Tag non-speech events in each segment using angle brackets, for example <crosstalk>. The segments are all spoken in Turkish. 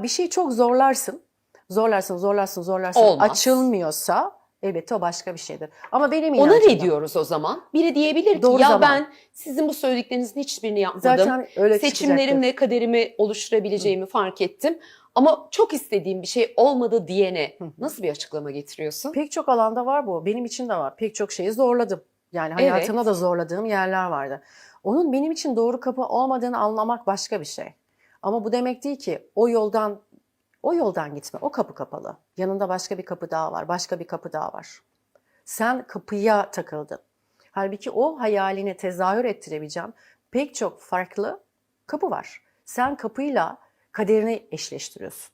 Bir şeyi çok zorlarsın. Zorlarsın, zorlarsın, zorlarsın. Olmaz. Açılmıyorsa elbette o başka bir şeydir. Ama benim Ona inancım ne da- diyoruz o zaman? Biri diyebilir ki Doğru ya zaman. ben sizin bu söylediklerinizin hiçbirini yapmadım. Zaten öyle çıkacaktır. Seçimlerimle kaderimi oluşturabileceğimi fark ettim. Ama çok istediğim bir şey olmadı diyene Hı hı. nasıl bir açıklama getiriyorsun? Pek çok alanda var bu. Benim için de var. Pek çok şeyi zorladım. Yani Evet. hayatımda da zorladığım yerler vardı. Onun benim için doğru kapı olmadığını anlamak başka bir şey. Ama bu demek değil ki o yoldan o yoldan gitme. O kapı kapalı. Yanında başka bir kapı daha var. Başka bir kapı daha var. Sen kapıya takıldın. Halbuki o hayaline tezahür ettirebileceğin pek çok farklı kapı var. Sen kapıyla kaderini eşleştiriyorsun.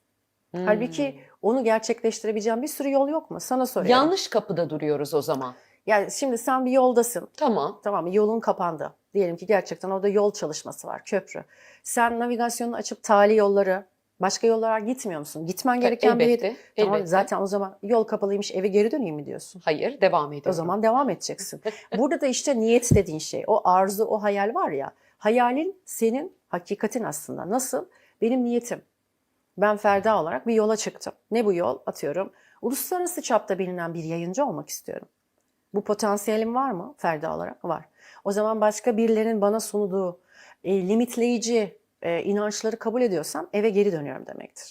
Hmm. Halbuki onu gerçekleştirebileceğin bir sürü yol yok mu? Sana soruyorum. Yanlış kapıda duruyoruz o zaman. Yani şimdi sen bir yoldasın. Tamam. Tamam? Yolun kapandı. Diyelim ki gerçekten orada yol çalışması var, köprü. Sen navigasyonunu açıp tali yolları, başka yollara gitmiyor musun? Gitmen gereken bir elbette. Tamam, elbette. zaten o zaman yol kapalıymış eve geri döneyim mi diyorsun? Hayır devam ediyorum. O zaman devam edeceksin. <laughs> Burada da işte niyet dediğin şey, o arzu, o hayal var ya. Hayalin senin hakikatin aslında. Nasıl? Benim niyetim. Ben Ferda olarak bir yola çıktım. Ne bu yol? Atıyorum. Uluslararası çapta bilinen bir yayıncı olmak istiyorum. Bu potansiyelim var mı Ferda olarak? Var. O zaman başka birilerinin bana sunduğu e, limitleyici e, inançları kabul ediyorsam eve geri dönüyorum demektir.